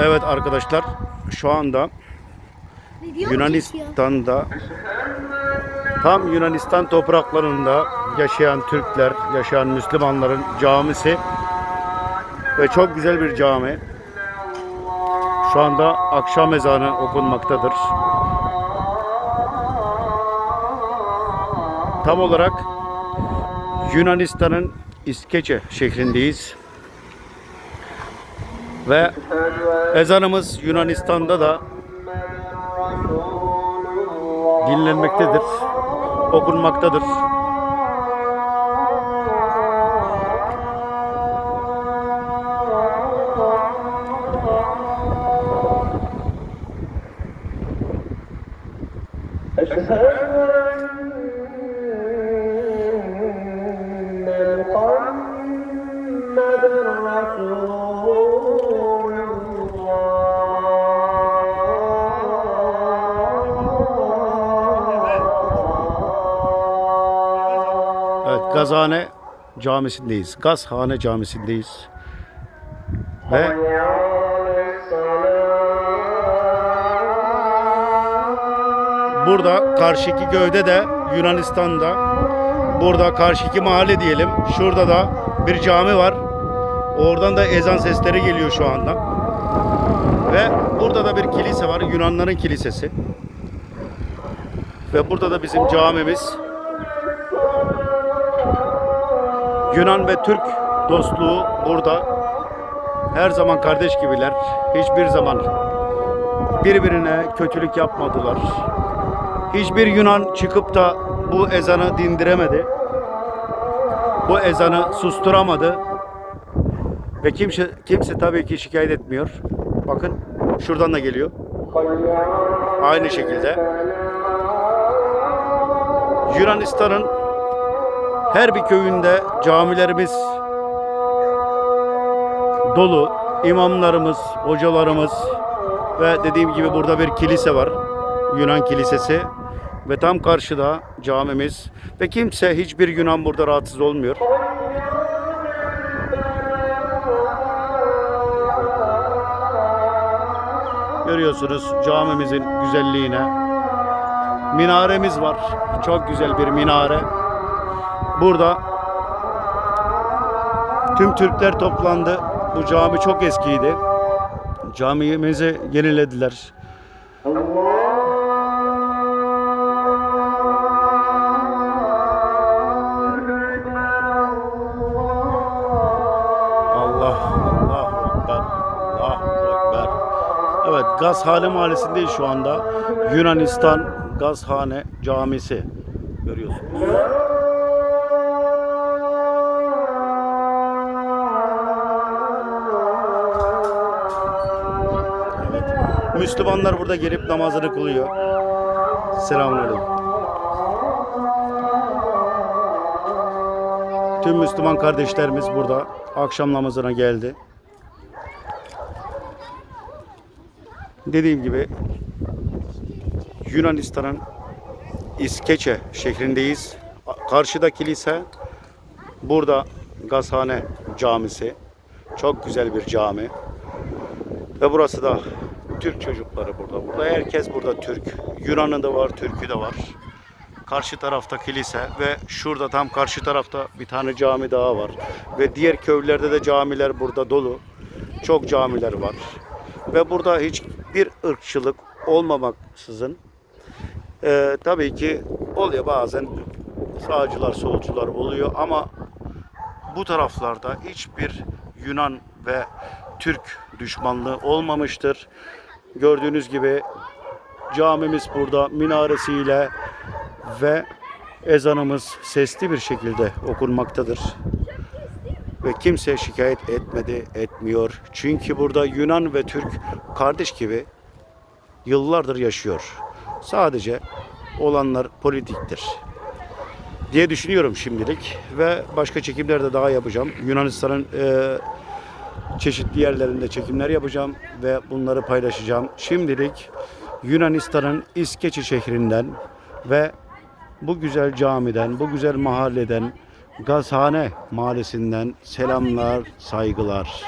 Evet arkadaşlar şu anda Video? Yunanistan'da tam Yunanistan topraklarında yaşayan Türkler, yaşayan Müslümanların camisi ve çok güzel bir cami. Şu anda akşam ezanı okunmaktadır. Tam olarak Yunanistan'ın İskeçe şehrindeyiz. Ve ezanımız Yunanistan'da da dinlenmektedir, okunmaktadır. Gazhane Camisi'ndeyiz. Gazhane Camisi'ndeyiz. Ve burada karşıki gövde de Yunanistan'da. Burada karşıki mahalle diyelim. Şurada da bir cami var. Oradan da ezan sesleri geliyor şu anda. Ve burada da bir kilise var. Yunanların kilisesi. Ve burada da bizim camimiz. Yunan ve Türk dostluğu burada her zaman kardeş gibiler. Hiçbir zaman birbirine kötülük yapmadılar. Hiçbir Yunan çıkıp da bu ezanı dindiremedi. Bu ezanı susturamadı. Ve kimse kimse tabii ki şikayet etmiyor. Bakın şuradan da geliyor. Aynı şekilde. Yunanistan'ın her bir köyünde camilerimiz dolu. İmamlarımız, hocalarımız ve dediğim gibi burada bir kilise var. Yunan kilisesi ve tam karşıda camimiz ve kimse hiçbir Yunan burada rahatsız olmuyor. Görüyorsunuz camimizin güzelliğine. Minaremiz var. Çok güzel bir minare. Burada tüm Türkler toplandı. Bu cami çok eskiydi. Camimizi yenilediler. Evet, Gazhane Mahallesi'ndeyiz şu anda. Yunanistan Gazhane Camisi. Görüyorsunuz. Müslümanlar burada gelip namazını kılıyor. Selamünaleyküm. Tüm Müslüman kardeşlerimiz burada akşam namazına geldi. Dediğim gibi Yunanistan'ın İskeçe şehrindeyiz. Karşıda kilise, burada Gazhane Camisi. Çok güzel bir cami. Ve burası da Türk çocukları burada. Burada herkes burada Türk. Yunan'ı da var, Türk'ü de var. Karşı tarafta kilise ve şurada tam karşı tarafta bir tane cami daha var. Ve diğer köylerde de camiler burada dolu. Çok camiler var. Ve burada hiçbir ırkçılık olmamaksızın e, tabii ki oluyor bazen sağcılar solcular oluyor ama bu taraflarda hiçbir Yunan ve Türk düşmanlığı olmamıştır. Gördüğünüz gibi camimiz burada minaresiyle ve ezanımız sesli bir şekilde okunmaktadır. Ve kimse şikayet etmedi, etmiyor. Çünkü burada Yunan ve Türk kardeş gibi yıllardır yaşıyor. Sadece olanlar politiktir diye düşünüyorum şimdilik ve başka çekimler de daha yapacağım. Yunanistan'ın e, çeşitli yerlerinde çekimler yapacağım ve bunları paylaşacağım. Şimdilik Yunanistan'ın İskeçe şehrinden ve bu güzel camiden, bu güzel mahalleden, Gazhane mahallesinden selamlar, saygılar.